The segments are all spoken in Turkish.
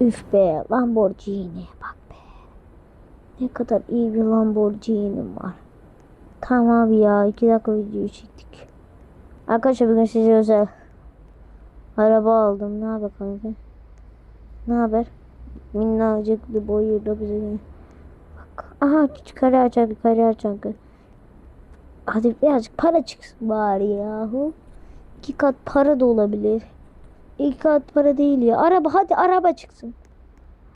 Üf be Lamborghini bak be. Ne kadar iyi bir Lamborghini'm var. Tamam ya iki dakika video çektik. Arkadaşlar bugün size özel araba aldım. Ne haber kanka? Ne haber? Minnacık bir boyuyla bize Bak. Aha kare açar kare açar. Hadi birazcık para çıksın bari yahu. İki kat para da olabilir. İki kat para değil ya. Araba hadi araba çıksın.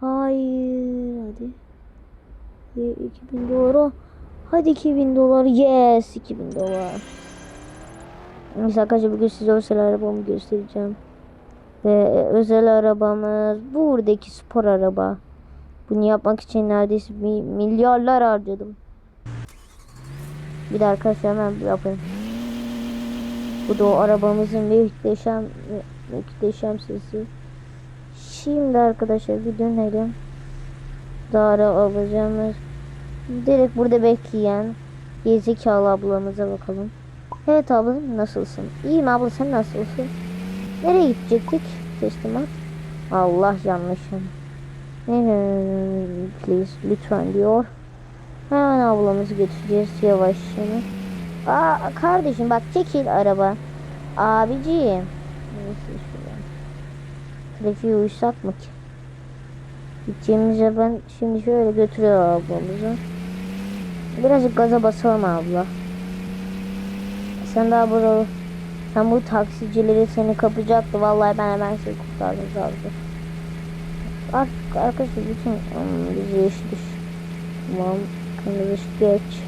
Hayır hadi. E, 2000 dolar. Hadi 2000 dolar. Yes 2000 dolar. Neyse arkadaşlar bugün size özel arabamı göstereceğim. Ve özel arabamız buradaki spor araba. Bunu yapmak için neredeyse mi- milyarlar harcadım. Bir de arkadaşlar hemen yapayım. Bu da o arabamızın muhteşem muhteşem sesi. Şimdi arkadaşlar bir dönelim. Dara alacağımız direkt burada bekleyen gezekalı ablamıza bakalım. Evet abla nasılsın? İyiyim abla sen nasılsın? Nereye gidecektik? Teslimat. Allah yanlışım. Please lütfen diyor. Hemen ablamızı götüreceğiz yavaş yavaş. Aa kardeşim bak çekil araba. Abiciğim. Neyse şuradan. Trafiğe uysak ki? Gideceğimize ben şimdi şöyle götürüyor ablamızı. Birazcık gaza basalım abla. Sen daha burada sen bu taksicileri seni kapacaktı. Vallahi ben hemen seni kurtardım zaten. Artık arkadaşlar bütün um, bizi yeşil Tamam. Kırmızı geç.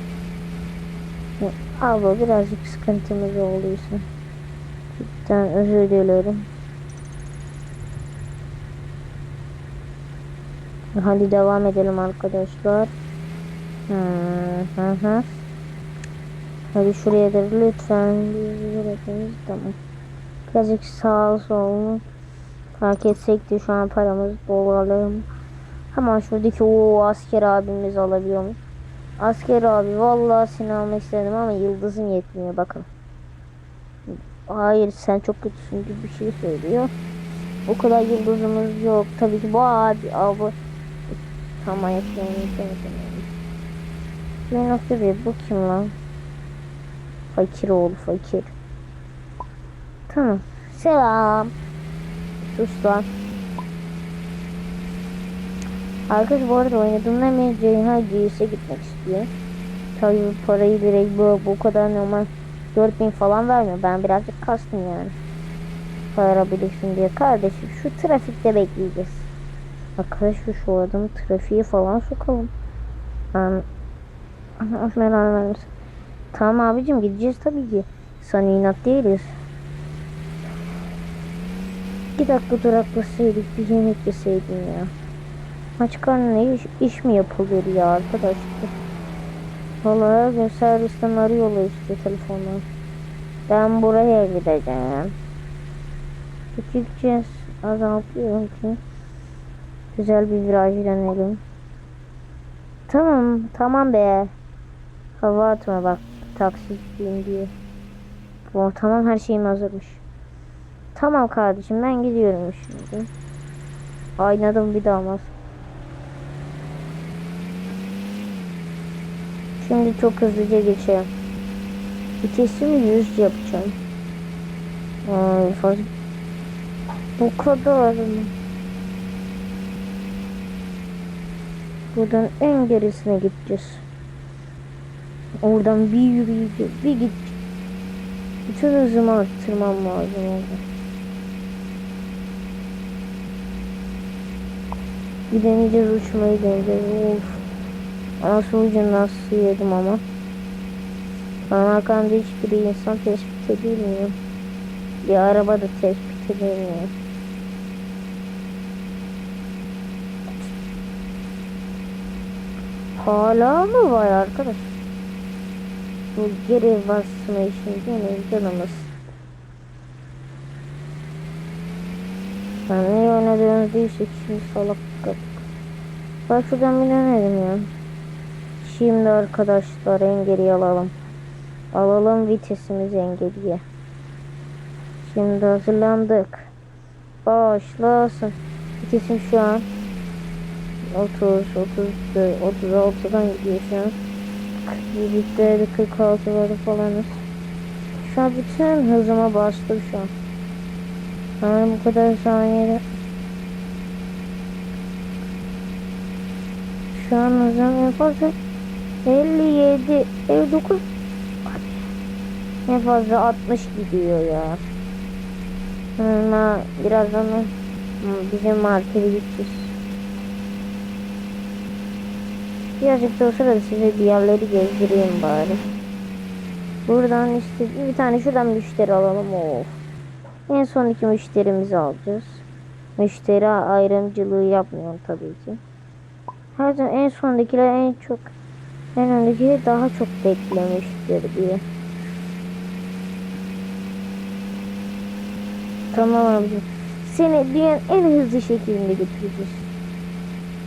Abla birazcık sıkıntımız olduysa. Cidden özür dilerim. Hadi devam edelim arkadaşlar. Hı hı hı. Hadi şuraya da lütfen bırakınız. Tamam. Birazcık sağ solunu fark etsek de şu an paramız dolarlarım. Hemen şuradaki o asker abimiz alabiliyor mu? Asker abi vallahi seni almak istedim ama yıldızım yetmiyor bakın. Hayır sen çok kötüsün gibi bir şey söylüyor. O kadar yıldızımız yok. Tabii ki bu abi abi. Tamam yapıyorum. Bir nokta bir bu kim lan? Fakir oğlu fakir. Tamam. Selam. Sus lan. Arkadaş bu arada oynadığımda beri Ceyhan gitmek istiyor. Tabii parayı direkt bu, bu kadar normal 4000 falan vermiyor. Ben birazcık kastım yani. Para biriksin diye. Kardeşim şu trafikte bekleyeceğiz. Arkadaşlar şu adamı trafiğe falan sokalım. Ben... Vermesin. Tamam abicim gideceğiz tabii ki. Sana inat değiliz. Bir dakika duraklasaydık bir yemek yeseydin ya. Aç karnına iş, iş mi yapılır ya arkadaşlar? Vallahi gün servisten arıyorlar işte telefonla. Ben buraya gideceğim. Gideceğiz. Azaltıyorum ki. Güzel bir viraj dönelim. Tamam, tamam be. Hava atma bak. Taksiciyim diye. Oh, tamam her şeyim hazırmış. Tamam kardeşim ben gidiyorum şimdi. Aynadım bir daha mas. Şimdi çok hızlıca geçelim. Vitesimi 100 yapacağım. Ay fazla. Bu kadar mı? Buradan en gerisine gideceğiz. Oradan bir yürüyeceğiz. Bir git. Bütün hızımı arttırmam lazım orada. Bir deneyeceğiz uçmayı deneyeceğiz. Of. Nasıl ucu nasıl yedim ama. Bana arkamda hiçbir insan tespit edilmiyor. Bir araba da tespit edilmiyor. Hala mı var arkadaş? Bu geri basma işini gene canımız. Ben ne oynadığınız değilse şimdi salak kapık. Bak şuradan bir ya. Şimdi arkadaşlar en geriye alalım. Alalım vitesimizi en geriye. Şimdi hazırlandık. Başlasın. Vitesim şu an 30, 30, 36'dan gidiyor şu an. 47'de 46'ları falanız. Şu an bütün hızıma bastım şu an. Yani bu kadar saniyede. Şu an hızım en fazla 57, 59. En fazla 60 gidiyor ya. Ama birazdan da bizim markete gideceğiz. Birazcık da o sırada size bir yerleri gezdireyim bari. Buradan işte bir tane şuradan müşteri alalım. Of. En son iki müşterimizi alacağız. Müşteri ayrımcılığı yapmıyorum tabii ki. Her zaman en sondakiler en çok en öndekileri daha çok beklemiştir diye. Tamam abicim. Seni dünyanın en hızlı şekilde götüreceğiz.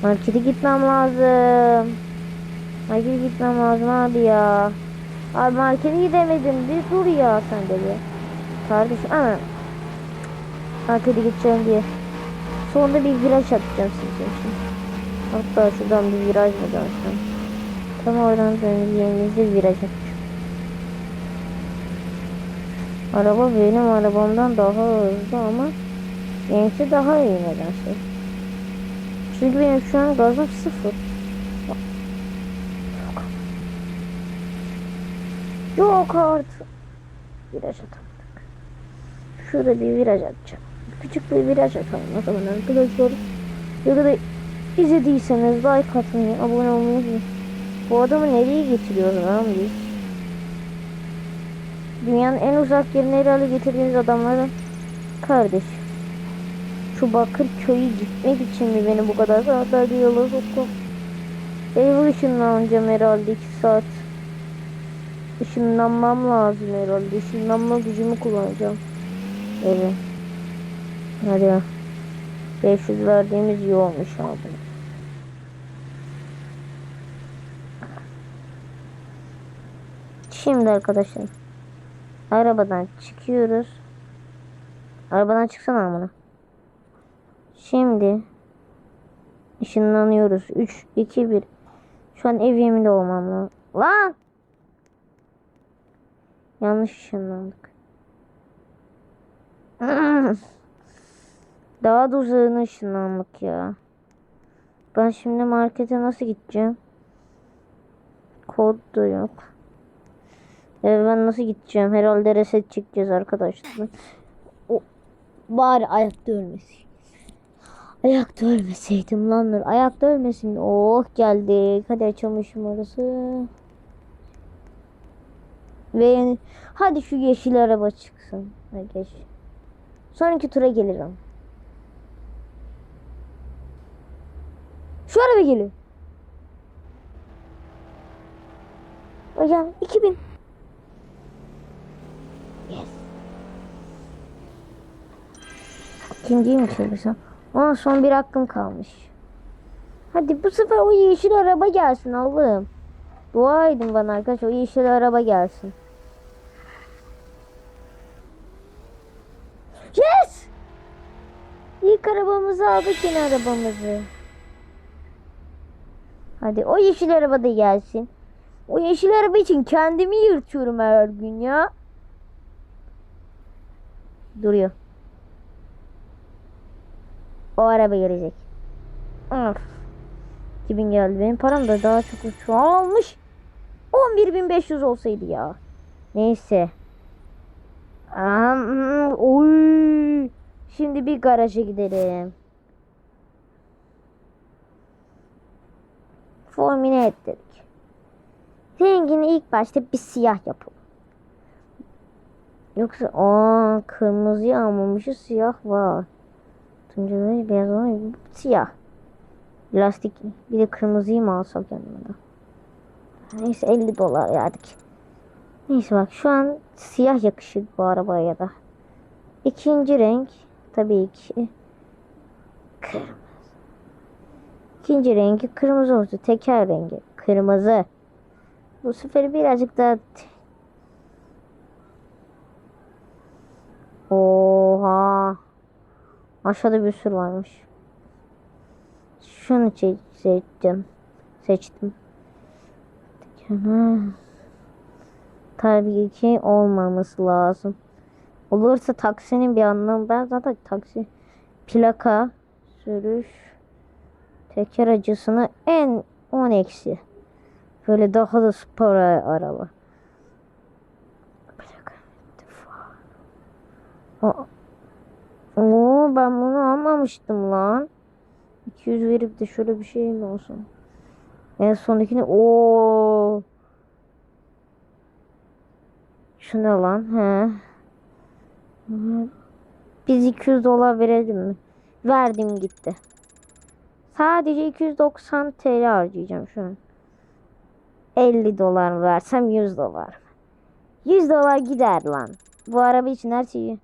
Markete gitmem lazım. Markete gitmem lazım abi ya. Abi markete gidemedim. Bir dur ya sen de bir. Kardeşim ama markete gideceğim diye. Sonunda bir viraj atacağım sizin için. Hatta şuradan bir viraj mı dönsem? Tam oradan döneceğimizde viraj. Araba benim arabamdan daha hızlı ama benimki daha iyi nedense. Çünkü benim şu an gazım sıfır. Yok artık. Viraj atamadık. Şurada bir viraj atacağım. Küçük bir viraj atalım o zaman arkadaşlar. Ya da izlediyseniz like atmayı, abone olmayı. Bu adamı nereye getiriyoruz lan biz? Dünyanın en uzak yerine herhalde getirdiğiniz adamların kardeş. Şu bakır köyü gitmek için mi beni bu kadar saatlerce yola soktu? Eve ışınlanacağım herhalde 2 saat. Işınlanmam lazım herhalde. Işınlanma gücümü kullanacağım. Evet. Hadi ya. 500 verdiğimiz iyi olmuş abi. Şimdi arkadaşlar. Arabadan çıkıyoruz. Arabadan çıksana amına. Şimdi ışınlanıyoruz. 3 2 1. Şu an ev yeminde olmam lazım. Lan! Yanlış ışınlandık. Daha da uzağına ışınlandık ya. Ben şimdi markete nasıl gideceğim? Kod da yok. Ee, ben nasıl gideceğim? Herhalde reset çekeceğiz arkadaşlar. O, bari ayakta ölmesin. Ayakta ölmeseydim lan. Nur. Ayakta ölmesin. Oh geldik. Hadi şu orası. Ve yani, hadi şu yeşil araba çıksın. Hadi geç. Sonraki tura gelirim. Şu araba geliyor. Hocam 2000. İkinciyi mi çevirsem? Aa son bir hakkım kalmış. Hadi bu sefer o yeşil araba gelsin Allah'ım. Dua edin bana arkadaşlar o yeşil araba gelsin. Yes! İlk arabamızı aldık yine arabamızı. Hadi o yeşil araba da gelsin. O yeşil araba için kendimi yırtıyorum her gün ya. Duruyor. O araba gelecek. Of. 2000 geldi. Benim param da daha çok olmuş. 11500 olsaydı ya. Neyse. Am, oy. Şimdi bir garaja gidelim. Formine et dedik. Rengini ilk başta bir siyah yapalım. Yoksa aa kırmızı almamışız siyah var. Tuncaları beyaz olan siyah. Lastik bir de kırmızıyı mı alsak yanına? Neyse 50 dolar verdik. Neyse bak şu an siyah yakışır bu arabaya da. İkinci renk tabii ki kırmızı. İkinci rengi kırmızı olsun. Teker rengi kırmızı. Bu sefer birazcık daha Oha. Aşağıda bir sürü varmış. Şunu seçtim. Seçtim. Tabii ki olmaması lazım. Olursa taksinin bir anlamı ben zaten taksi plaka sürüş teker acısını en 10 eksi. Böyle daha da spor araba. Plaka Aa. Oo ben bunu almamıştım lan. 200 verip de şöyle bir şey mi olsun? En sondakini o Şu ne lan? He. Biz 200 dolar verelim mi? Verdim gitti. Sadece 290 TL harcayacağım şu an. 50 dolar mı versem 100 dolar mı? 100 dolar gider lan. Bu araba için her şeyi.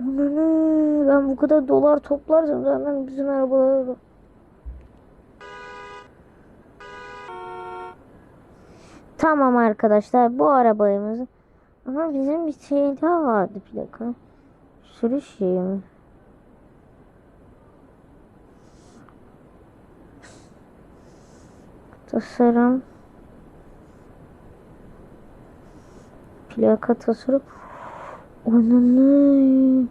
Ben bu kadar dolar toplarsam zaten bizim arabaları Tamam arkadaşlar bu arabayımız ama bizim bir şey daha vardı plaka. Sürüş şeyi mi? Tasarım. Plaka tasarım. Ananı.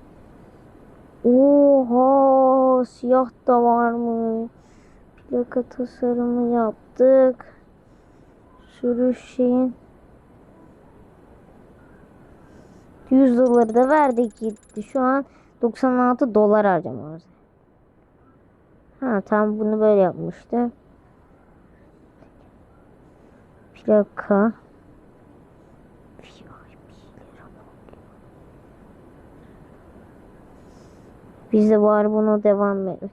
Oha siyah da var mı? Plaka tasarımı yaptık. Sürüş şeyin 100 doları da verdik gitti. Şu an 96 dolar harcamamız. Ha tam bunu böyle yapmıştı. Plaka. Biz de var buna devam edelim.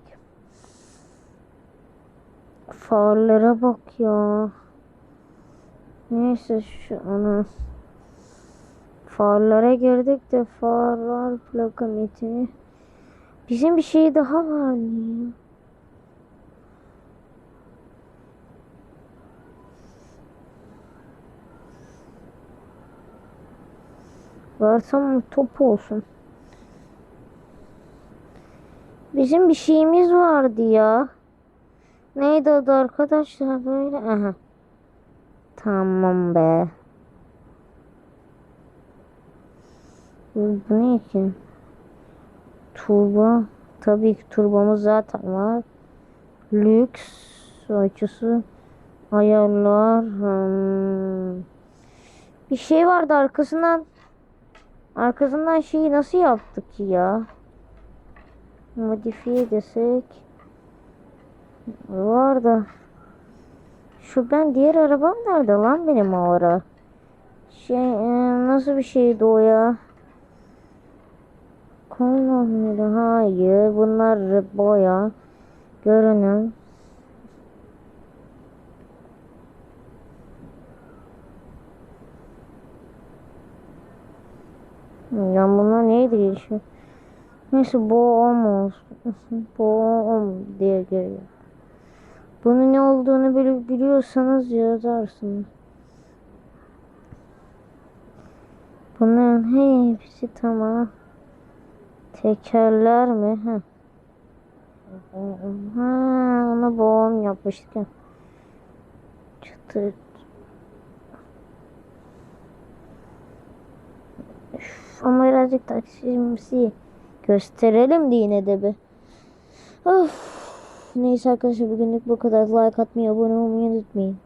Farlara bak ya. Neyse şu ana farlara girdik de farlar plaka metini. Bizim bir şey daha var ya. Varsam top olsun. Bizim bir şeyimiz vardı ya. Neydi adı arkadaşlar böyle? Aha. Tamam be. Bu bu ne ki? Turbo. Tabii ki turbomuz zaten var. Lüks açısı. Ayarlar. Hmm. Bir şey vardı arkasından. Arkasından şeyi nasıl yaptık ya? Modifiye desek. Var da. Şu ben diğer arabam nerede lan benim o ara? Şey e, nasıl bir şeydi o ya? Kolon muydu? Hayır. Bunlar boya. Görünüm. Ya bunlar neydi geçiyor? Neyse olmasın. Bu om diye geliyor. Bunun ne olduğunu bili- biliyorsanız yazarsınız. Bunların hepsi tamam. Tekerler mi? Ha. Ha, ona boğum yapmıştık. ya. Çıtır. Ama birazcık taksimsi gösterelim de yine de bir. Of. Neyse arkadaşlar bugünlük bu kadar. Like atmayı, abone olmayı unutmayın.